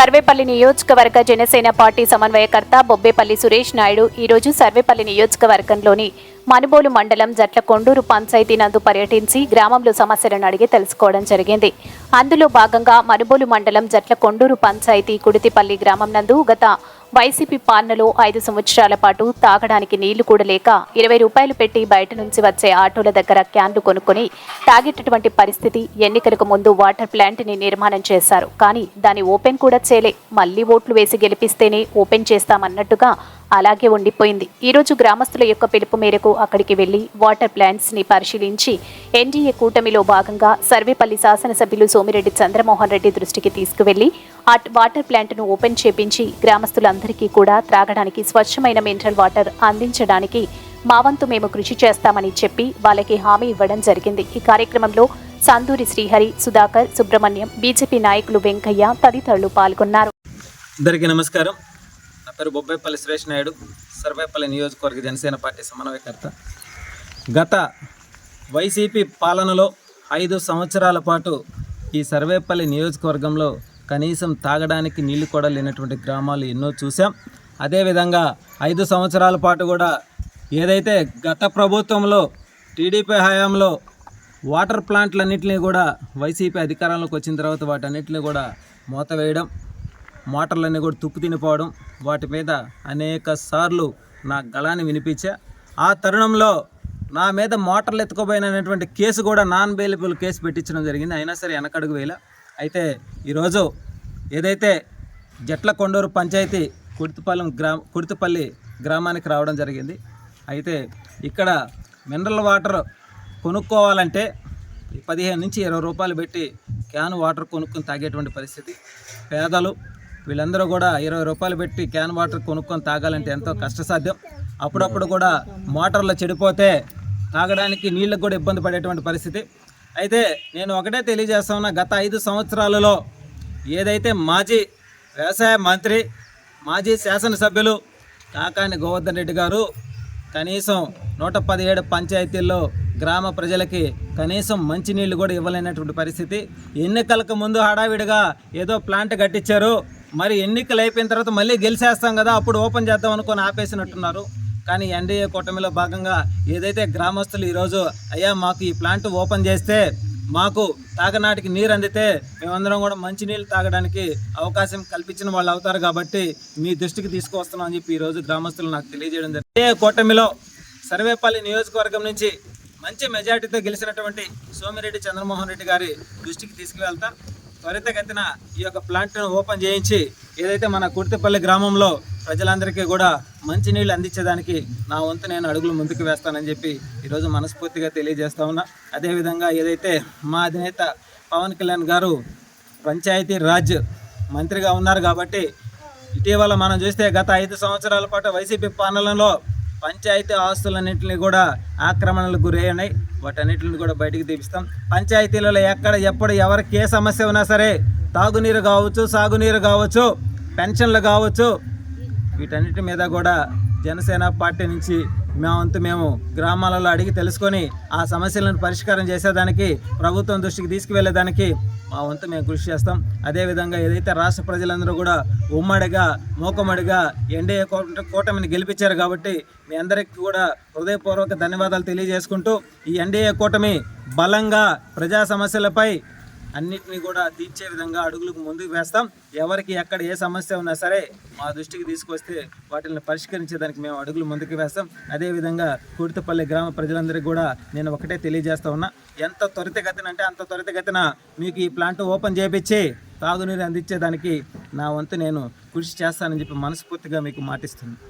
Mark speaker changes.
Speaker 1: సర్వేపల్లి నియోజకవర్గ జనసేన పార్టీ సమన్వయకర్త బొబ్బేపల్లి సురేష్ నాయుడు. ఈరోజు సర్వేపల్లి నియోజకవర్గంలోని మనుబోలు మండలం జట్ల కొండూరు పంచాయతీ నందు పర్యటించి గ్రామంలో సమస్యలను అడిగి తెలుసుకోవడం జరిగింది. అందులో భాగంగా మనుబోలు మండలం జట్ల కొండూరు పంచాయతీ కుడితిపల్లి గ్రామం నందు గత వైసీపీ పాలనలో ఐదు సంవత్సరాల పాటు తాగడానికి నీళ్ళు కూడా లేక ఇరవై రూపాయలు పెట్టి బయట నుంచి వచ్చే ఆటోల దగ్గర క్యాన్లు కొనుక్కొని తాగేటటువంటి పరిస్థితి ఎన్నికలకు ముందు వాటర్ ప్లాంట్ని నిర్మాణం చేశారు. కానీ దాన్ని ఓపెన్ కూడా చేయలే. మళ్ళీ ఓట్లు వేసి గెలిపిస్తేనే ఓపెన్ చేస్తామన్నట్టుగా అలాగే ఉండిపోయింది. ఈ రోజు గ్రామస్తుల యొక్క పిలుపు మేరకు అక్కడికి వెళ్ళి వాటర్ ప్లాంట్స్ని పరిశీలించి ఎన్డీఏ కూటమిలో భాగంగా సర్వేపల్లి శాసనసభ్యులు సోమిరెడ్డి చంద్రమోహన్ రెడ్డి దృష్టికి తీసుకువెళ్ళి ఆ వాటర్ ప్లాంట్ను ఓపెన్ చేపించి గ్రామస్తులందరికీ కూడా త్రాగడానికి స్వచ్ఛమైన మినరల్ వాటర్ అందించడానికి మా వంతు మేము కృషి చేస్తామని చెప్పి వాళ్ళకి హామీ ఇవ్వడం జరిగింది. ఈ కార్యక్రమంలో సందూరి శ్రీహరి సుధాకర్ సుబ్రహ్మణ్యం బీజేపీ నాయకులు వెంకయ్య తదితరులు పాల్గొన్నారు.
Speaker 2: అందరికీ నమస్కారం. పేరు బొబ్బేపల్లి సురేష్ నాయుడు సర్వేపల్లి నియోజకవర్గ జనసేన పార్టీ సమన్వయకర్త. గత వైసీపీ పాలనలో ఐదు సంవత్సరాల పాటు ఈ సర్వేపల్లి నియోజకవర్గంలో కనీసం తాగడానికి నీళ్ళు కూడా లేనటువంటి గ్రామాలు ఎన్నో చూసాం అదేవిధంగా ఐదు సంవత్సరాల పాటు కూడా ఏదైతే గత ప్రభుత్వంలో టీడీపీ హయాంలో వాటర్ ప్లాంట్లన్నింటినీ కూడా వైసీపీ అధికారంలోకి వచ్చిన తర్వాత వాటన్నిటిని కూడా మూతవేయడం మోటార్లన్నీ కూడా తుప్పు తినిపోవడం వాటి మీద అనేక సార్లు నా గళాన్ని వినిపించా. ఆ తరుణంలో నా మీద మోటార్లు ఎత్తుకోబోయినటువంటి కేసు కూడా నాన్ బెయిలబుల్ కేసు పెట్టించడం జరిగింది. అయినా సరే వెనకడుగు వేల అయితే ఈరోజు ఏదైతే జట్ల కొండూరు పంచాయతీ కుర్తిపాలెం గ్రా కుర్తిపల్లి గ్రామానికి రావడం జరిగింది. అయితే ఇక్కడ మినరల్ వాటర్ కొనుక్కోవాలంటే పదిహేను నుంచి ఇరవై రూపాయలు పెట్టి క్యాన్ వాటర్ కొనుక్కొని తాగేటువంటి పరిస్థితి. పేదలు వీళ్ళందరూ కూడా ఇరవై రూపాయలు పెట్టి క్యాన్ వాటర్ కొనుక్కొని తాగాలంటే ఎంతో కష్టసాధ్యం. అప్పుడప్పుడు కూడా మోటార్లు చెడిపోతే తాగడానికి నీళ్ళకు కూడా ఇబ్బంది పడేటువంటి పరిస్థితి. అయితే నేను ఒకటే తెలియజేస్తా గత ఐదు సంవత్సరాలలో ఏదైతే మాజీ వ్యవసాయ మంత్రి మాజీ శాసనసభ్యులు కాకాని గోవర్ధన్ రెడ్డి గారు కనీసం నూట పదిహేడు పంచాయతీల్లో గ్రామ ప్రజలకి కనీసం మంచినీళ్ళు కూడా ఇవ్వలేనటువంటి పరిస్థితి. ఎన్నికలకు ముందు హడావిడిగా ఏదో ప్లాంట్ కట్టించారు. మరి ఎన్నికలు అయిపోయిన తర్వాత మళ్ళీ గెలిచేస్తాం కదా అప్పుడు ఓపెన్ చేద్దాం అనుకొని ఆపేసినట్టున్నారు. కానీ ఎన్డీఏ కూటమిలో భాగంగా ఏదైతే గ్రామస్తులు ఈరోజు అయ్యా మాకు ఈ ప్లాంట్ ఓపెన్ చేస్తే మాకు తాగనాటికి నీరు అందితే మేమందరం కూడా మంచినీళ్ళు తాగడానికి అవకాశం కల్పించిన వాళ్ళు అవుతారు కాబట్టి మీ దృష్టికి తీసుకువస్తున్నాం అని చెప్పి ఈరోజు గ్రామస్తులు నాకు తెలియజేయడం జరిగింది. కూటమిలో సర్వేపల్లి నియోజకవర్గం నుంచి మంచి మెజార్టీతో గెలిచినటువంటి సోమిరెడ్డి చంద్రమోహన్ రెడ్డి గారి దృష్టికి తీసుకువెళ్తా. త్వరితగతిన ఈ యొక్క ప్లాంట్ను ఓపెన్ చేయించి ఏదైతే మన కుర్తిపల్లి గ్రామంలో ప్రజలందరికీ కూడా మంచినీళ్ళు అందించేదానికి నా వంతు నేను అడుగులు ముందుకు వేస్తానని చెప్పి ఈరోజు మనస్ఫూర్తిగా తెలియజేస్తా ఉన్నా. అదేవిధంగా ఏదైతే మా అధినేత పవన్ కళ్యాణ్ గారు పంచాయతీ రాజ్ మంత్రిగా ఉన్నారు కాబట్టి ఇటీవల మనం చూస్తే గత ఐదు సంవత్సరాల పాటు వైసీపీ పాలనలో పంచాయతీ ఆస్తులన్నింటినీ కూడా ఆక్రమణలకు గురయ్యాయి. వాటన్నిటిని కూడా బయటికి తీపిస్తాం. పంచాయతీలలో ఎక్కడ ఎప్పుడు ఎవరికి ఏ సమస్య ఉన్నా సరే తాగునీరు కావచ్చు సాగునీరు కావచ్చు పెన్షన్లు కావచ్చు వీటన్నిటి మీద కూడా జనసేన పార్టీ నుంచి మా వంతు మేము గ్రామాలలో అడిగి తెలుసుకొని ఆ సమస్యలను పరిష్కారం చేసేదానికి ప్రభుత్వం దృష్టికి తీసుకువెళ్ళేదానికి మా వంతు మేము కృషి చేస్తాం. అదేవిధంగా ఏదైతే రాష్ట్ర ప్రజలందరూ కూడా ఉమ్మడిగా మూకమ్మడిగా ఎన్డీఏ కూటమిని గెలిపించారు కాబట్టి మీ అందరికీ కూడా హృదయపూర్వక ధన్యవాదాలు తెలియజేసుకుంటూ ఈ ఎన్డీఏ కూటమి బలంగా ప్రజా సమస్యలపై అన్నిటినీ కూడా తీర్చే విధంగా అడుగులకు ముందుకు వేస్తాం. ఎవరికి ఎక్కడ ఏ సమస్య ఉన్నా సరే మా దృష్టికి తీసుకొస్తే వాటిని పరిష్కరించేదానికి మేము అడుగులు ముందుకు వేస్తాం. అదేవిధంగా కుర్తిపల్లి గ్రామ ప్రజలందరికీ కూడా నేను ఒకటే తెలియజేస్తా ఉన్నా. ఎంత త్వరితగతిన అంటే అంత త్వరితగతిన మీకు ఈ ప్లాంట్ ఓపెన్ చేపించి తాగునీరు అందించేదానికి నా వంతు నేను కృషి చేస్తానని చెప్పి మనస్ఫూర్తిగా మీకు మాటిస్తున్నాను.